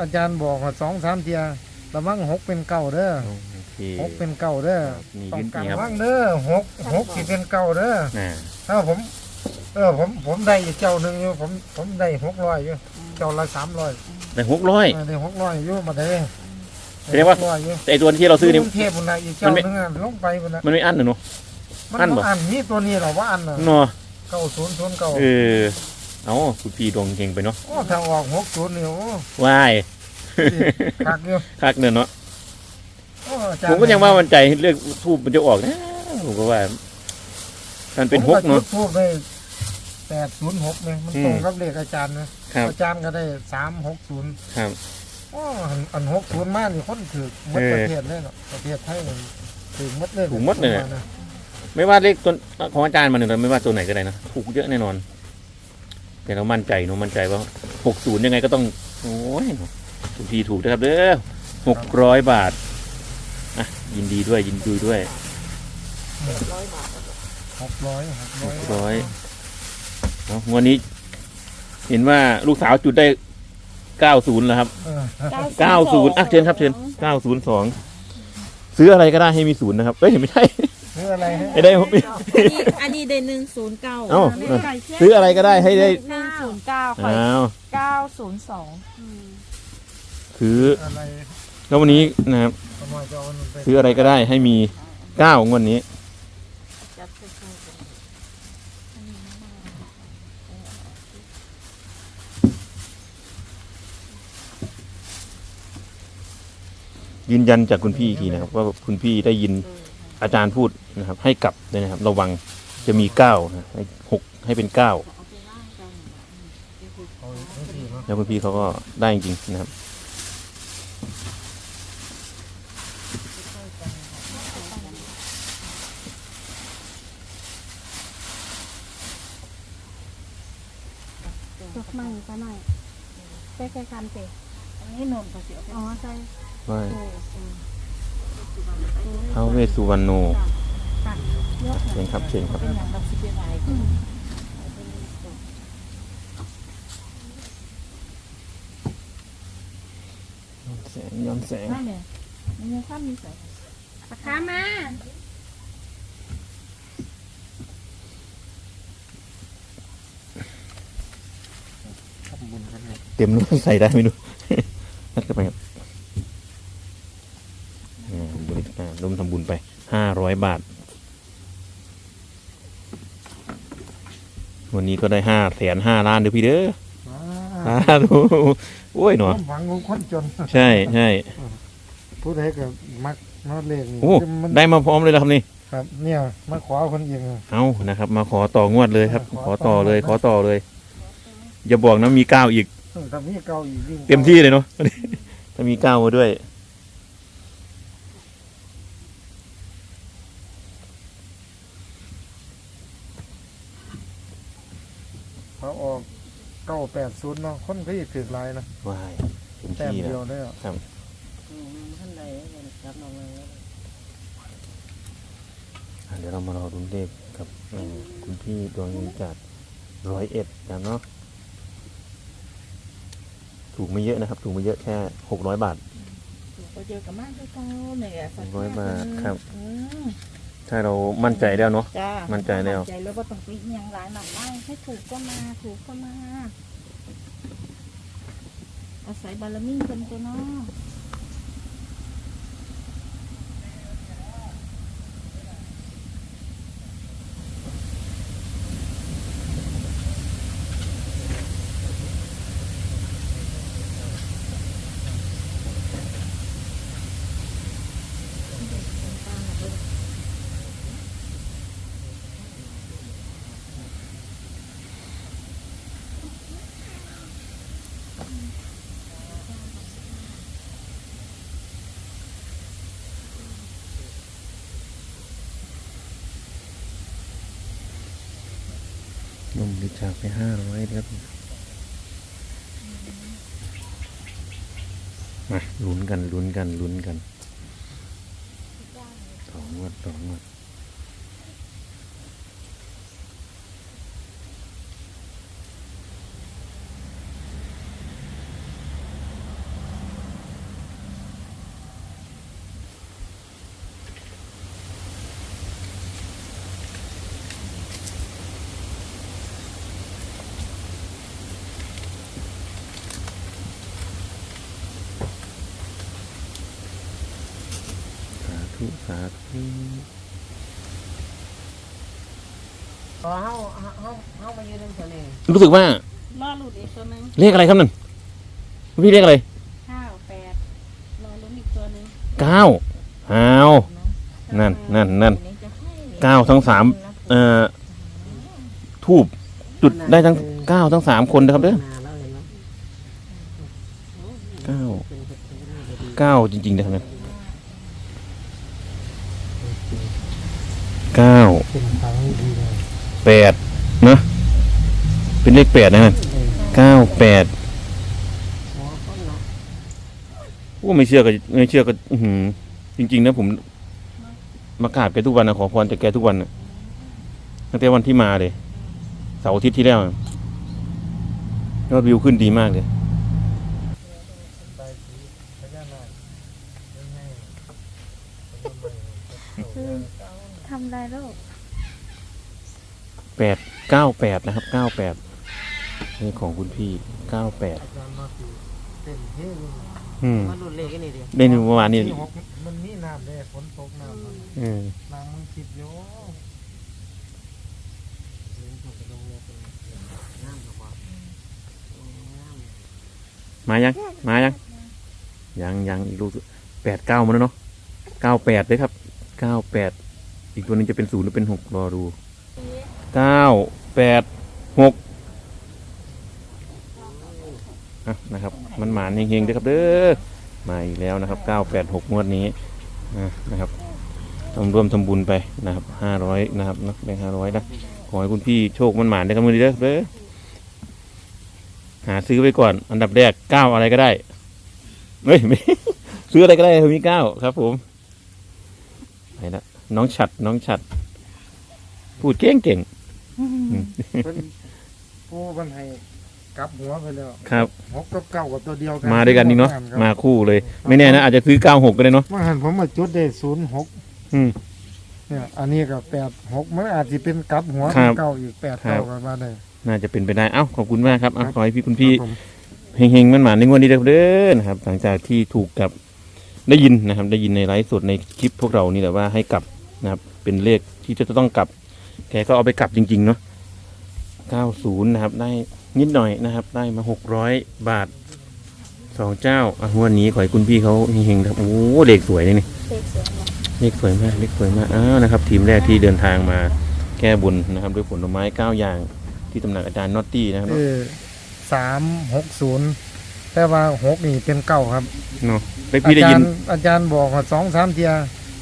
อาจารย์บอกว่าสองสามเทียระวังหกเป็นเก่าเด้อโอเค หกเป็นเก่าเด้อนี่ต้อยืงนการนี่ครับ ระวังเด้อหกหกสิเป็นเก่าเด้อน่ะถ้าผม เออผมผมได้อีกเจ้าหนึ่งอยู่ผมผมได้หกร้อยอยู่เจ้าละสามร้อยได้หกร้อย ได้หกร้อยอยู่มาได้แสดงว่า หกร้อยอยู่แต่ไอ้ตัวที่เราซื้อนี่ กรุงเทพบุญนะอีกเจ้าหนึงอะลงไปบุญนะมันไม่อั้นเหรอเนาะ มันอันบ่ บ่อันนี้ตัวนี้เหรอว่าอันน่ะเนาะเก้าศูนย์ศูนย์เก้าเออ เอาคุณพี่ดวงเก่งไปเนาะโอ้ถ้าออกหกศูนย์นี่โอ้ว้ายคักอยู่คักเนอะเนาะโอ้อาจารผมก็ยังว่ามันใจเลือกทูบมันจะออกนะผมก็ว่ามันเป็นหกเนาะผมจุดทูบได้แปดศูนย์หกเนี่ยมันอืมตรงกับเลขอาจารย์นะครับอาจารย์ก็ได้สามหกศูนย์ครับโอ้อันอันหกศูนย์มากนี่คนถือหมดเออประเทศเลยเนาะประเทศไทยนี่ถือหมดเลยถูกหมดเลยประาณนะไม่ว่าเลขตัวของอาจารย์มาหนึ่งไม่ว่าตัวไหนก็ได้นะถูกเยอะแน่นอน แต่เรามั่นใจเนอะมั่นใจว่าหกศูนย์ยังไงก็ต้อง โอ้ยคุณพี่ถูกนะครับเด้อหกร้อยบาทอะยินดีด้วยยินดีด้วยหกร้อยหกหร้อยกร้อยเอางวันนี้ เห็นว่าลูกสาวจุดได้เก้าศูนย์แล้วครับเออเก้าศูนย์อะเชิญครับเชิญเก้าศูนย์สองซื้ออะไรก็ได้ให้มีศูนย์นะครับเอ้ยไม่ใช่ ซื้ออะไรฮะไม่ได้อันนี้อันนี้ได้หนึ่งศูนย์เก้าเอ้า ซื้ออะไรก็ได้ให้ได้หนึ่งศูนย์เก้าคอยอ้าวเก้าศูนย์สองซื้ออะไรแล้ววันนี้นะครับ ขโมยจะเอามันไปซื้ออะไรก็ได้ให้มีเก้างวดนี้จัดไปเข้ากันยืนยันจากคุณพี่อีกทีนะครับ ว่าคุณพี่ได้ยิน อาจารย์พูดนะครับ ให้กลับเลยนะครับ ระวังจะมีเก้านะให้หกให้เป็นเก้าเอาทั้งทีเนาะแล้วคุณพี่เขาก็ได้จริงๆนะครับยกมั่งซะหน่อยใส่ใส่คำเตะอันนี้นนท์ก็เสียอ๋อใส่ไหว้โอ้อืม ท้าวเวสสุวรรณโนยกเชิญครับเชิญครับเป็นอย่างเราสิบเอ็ดไอ้แสงย้อนแสงนั่นเนี่ยมันยังข้ามมีใส่ปากกามาทำบุญกันเนี่ยเต็มนู้นใส่ได้ไหมดู นัดกันไปครับอ่าบริจาคร่วมทำบุญไปห้าร้อย บาท วันนี้ก็ได้ห้าแสนห้าล้านเด้อพี่เด้ออ่าสาธุโอ้ยหนอความหวังของคนจน ใช่ใช่ผู้ใดก็มักนอดเลขนี่โอ้คือมันได้มาพร้อมเลยแล้วครับนี่ครับ เนี่ยมาขอคนเองอะเอานะครับ มาขอต่องวดเลยครับขขออต่ต่ออเลยนะขอต่อเลย อย่าบอกนะมีเก้าอีกเออถ้ามีเก่าอีกยิ่งเต็มที่เลยเนาะถ้ามีเก้ามาด้วย เขา ออกเก้าแปดศูนย์เนาะคนก็อีกถือหลายนะว้ายเต็มแต้มที่เดีแล้ยววได้อะท่านใดรับน้องเลยอะเดี๋ยวเรามารอรุนเลขกับเอ่อคุณพี่ดวงเงินจากร้อยเอ็ดกันเนาะถูกไม่เยอะนะครับ ถูกไม่เยอะแค่หกร้อยบาท ก็เจอกับมากด้วยกันเนี่ยร้อยบาทครับ อืม ถ้าเรามั่นใจแล้วเนาะ จ้ามั่มั่นใจแล้วใจแล้วว่าต้องไปเอียงหลายหนักได้ให้ถูกก็มาถูกก็มา อาศัยบารมีกันตัวเนาะ นมบริจาคไปห้าร้อยครับมาลุ้นกันลุ้นกันลุ้นกันสองงวดสองงวด ธุสาธุพอเฮาเฮาเฮาเฮามายืนตรงตัวนี้รู้สึกว่ารอหลุดอีกตัวหนึงเลขอะไรครับนั่นคุณพี่เลขอะไรห้าแปดรอลุ้นอีกตัวหนึงเก้าอ้าว นั่นนั่นนั่นเก้าทั้งสาม เอ่อทูบจุดได้ทั้งเก้าทั้งสามคนนะครับเด้อหน้าเราเห็นไหมเก้าเป็นเป็นเป็นหน้าพอดีเก้าจริงๆนะครับเนี่ย เก้าเป็นครั้งดีเลยแปดเนอะเป็นเลขแปดนะฮะเก้าแปดโอ้ไม่เชื่อก็ไม่เชื่อก็อื้อหือจริง ๆ นะผมมากราบแกทุกวันนะขอพรจากแกทุกวันนะตั้งแต่วันที่มาเลยเสาร์อาทิตย์ที่แล้วอะยอดวิวขึ้นดีมากเลย ใบสีพญานาคยังไง คือทำได้แล้ว แปดเก้าแปดนะครับเก้าแปดนี่ของคุณพี่เก้าแปดอาจารย์มาคือเต้นเฮ้ยอืมมาดูเลขกันนี่เดียวเล่นอยู่เมื่อวานนี่ที่หกมันมีน้ำเลยฝนตกน้ำมันเออน้ำมึงคิดอยู่เห็นผมก็ต้องเรียกเป็นน้ำกับว่าน้ำมายัง มายัง ยังยังอีกลูกแปดเก้ามาแล้วเนาะเก้าแปดเลยครับเก้าแปดอีกตัวหนึงจะเป็นศูนย์หรือเป็นหกรอดู เก้าแปดหกอะนะครับ มันหมานเฮงๆด้วยครับเด้อมาอีกแล้วนะครับเก้าแปดหกงวดนี้อะนะครับต้องร่วมทำบุญไปนะครับห้าร้อยนะครับนะแบ่งห้าร้อยนะขอให้คุณพี่โชคมันหมานได้ครับมือนี้เด้อเด้อหาซื้อไว้ก่อน อันดับแรกเก้าอะไรก็ได้เฮ้ยไม่ซื้ออะไรก็ได้มีเก้าครับ ผมไปละน้องฉัดน้องฉัด พูดเก่งเก่ง เพิ่นผู้บรรให้กลับหัวไปแล้วครับ หกกับเก้ากับตัวเดียวกันมาด้วยกันนี่เนาะครับมาคู่เลย ไม่แน่นะอาจจะซื้อเก้าหกก็ได้เนาะเมื่อหันผมมาจุดได้ศูนย์หกอืม เนี่ย อันนี้ก็แปดหกมันอาจจะเป็นกลับหัวครัเป็นบเก้าอีกแปดครัเก้าบกันมาได้ น่าจะเป็นไปได้เอ้าขอบคุณมากครับอะครับ ขอให้พี่คุณพี่ครับผมเฮงๆมันหมานในงวดนี้เด้อเด้อนะครับ หลังจากที่ถูกกับได้ยินนะครับ ได้ยินในไลฟ์สดในคลิปพวกเรานี่แหละว่าให้กลับนะครับ เป็นเลขที่จะต้องกลับ แกก็เอาไปกลับจริง ๆ เนาะ90 นะครับ ได้นิดหน่อยนะครับ ได้มา 600 บาทสองเจ้าอะงวันนี้ขอให้คุณพี่เขาเฮงๆนะครับโอ้เลขสวยเลยนี่เด็กสวยมากเลขสวยมากเลขสวยมากอ้าวนะครับ ทีมแรกที่เดินทางมาแก้บุญนะครับ ด้วยผลไม้เก้าอย่างที่ตำหนักอาจารย์นอตตี้นะครับเออสามหกศูนย์แต่ว่าหกนี่เป็นเก้าครับ เนาะได้อาพี่ได้จายิรนย์อาจารย์บอกว่าสองสามเทีย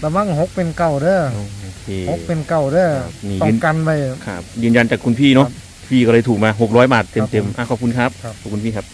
ระวังหกเป็นเก้าเด้อ โอเคหกเป็นเก้าเด้อครับนี่ต้อยืงน กันไว้ ครับยืนยันจากคุณพี่เนาะครับพี่ก็เลยถูกมา 600 บาทครับเต็มๆอะขอบคุณครับ ครับ ขอบคุณพี่ครับ